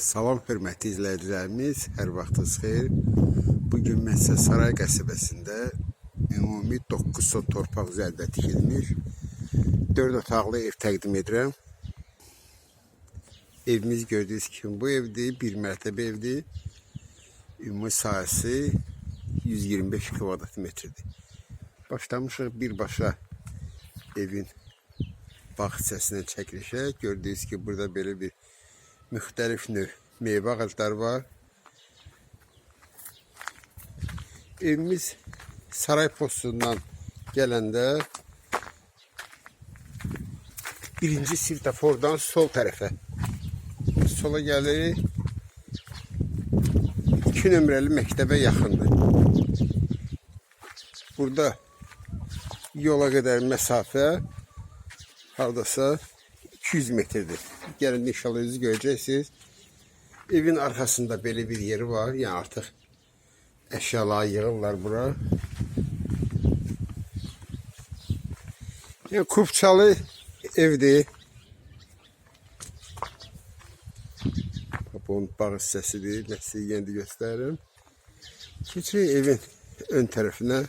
Salam hörmətli izləyicilərimiz, hər vaxtınız xeyir. Bu gün Saray qəsəbəsində ümumi 9 sot torpaq üzərində tikilmiş 4 otaqlı ev təqdim edirəm. Evimiz gördüyünüz kimi bu evdir, bir mərtəbə evdir. Ümumi sahəsi 125 kvadrat metrdir. Başlamışıq birbaşa evin bağ hissəsindən çəkilişə. Gördüyünüz ki, burada belə bir müxtəlif növ meyvə ağacları var. Evimiz saray postundan gələndə birinci sirtafordan sol tərəfə sola gəlir. 2 nömrəli məktəbə yaxındır. Burada yola qədər məsafə hardasa 200 metrdir. Gəlin inşallah özünüz görəcəksiniz. Evin arxasında belə bir yeri var. Yəni artıq əşyaları yığırlar bura. Yəni kubçalı evdir. Bu onun bağ hissəsidir. Mən sizə yenə də göstərirəm. Keçirik evin ön tərəfinə.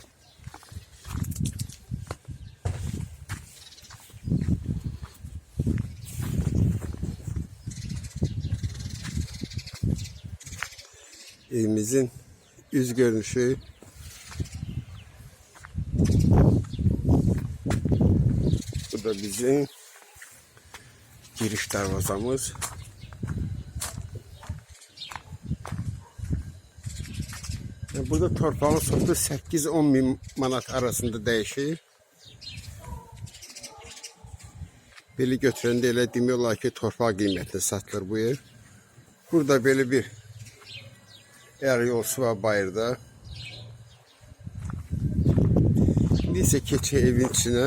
Evimizin yüz görünüşü bu da bizim giriş darvazamız burada torpağın sotu 8-10 bin manat arasında değişir. Beli götürəndə elə demək ki, torpaq qiymətli satılır bu ev. Burada belə bir Eğer yolsu var bayırda. Neyse keçi evin içine.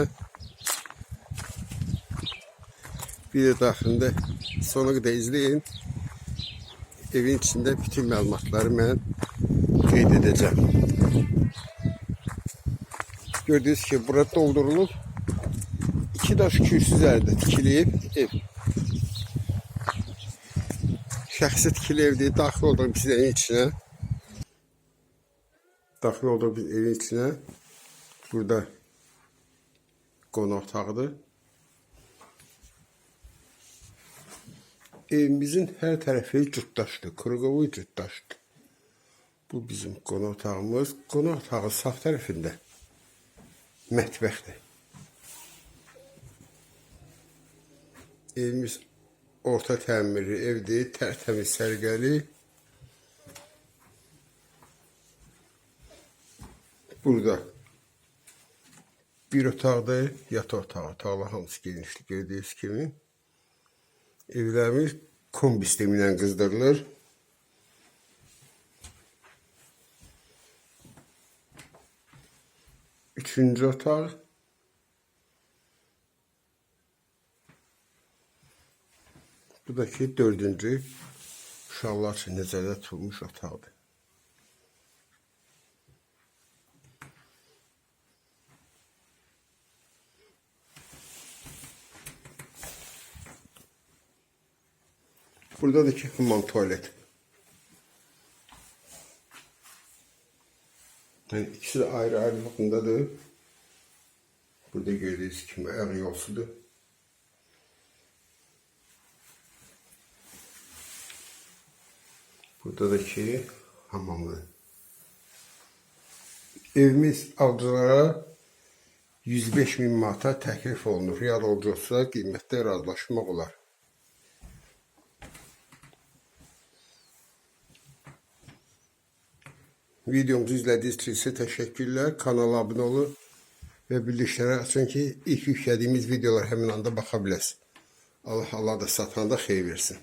De daxilində sona qədər izleyin. Evin içinde bütün məlumatları mən qeyd edəcəm. Gördüğünüz ki burada doldurulub iki daş kürsü üzərində tikilib ev. Şəxsi tikili evdir. Daxil oldum biz evin içine. Daxil olduk biz evin içine. Burada qonaq otağıdır. Evimizin hər tərəfi cütdaşdır. Kırqovu cütdaşdır. Bu bizim qonaq otağımız. Qonaq otağı sağ tərəfində mətbəxdir. Evimiz orta təmirli evdir, tərtəmiz sərgəli. Burada bir otaqda yataq otağı, otaqlar hamısı genişlik gördüyünüz kimi. Evlərimiz kombi sistemi ilə. Üçüncü otaq. Bu da ki dördüncü uşaqlar üçün nəzərdə tutulmuş otaqdır. Burada da ki hamam tuvalet. Yani ikisi de ayrı ayrı bakımdadır. Burada gördüğünüz gibi ayak yolsudur. Burada da ki hamamlı. Evimiz alıcılara 105 bin manata təklif olunur. Real olacaqsa qiymətdə razılaşmaq olar. Videomuzu izlediğiniz için size teşekkürler. Kanala abone olun ve bildirimleri açın ki ilk yüklediğimiz videolar hemen anda bakabilirsiniz. Allah Allah da satana da xeyir versin.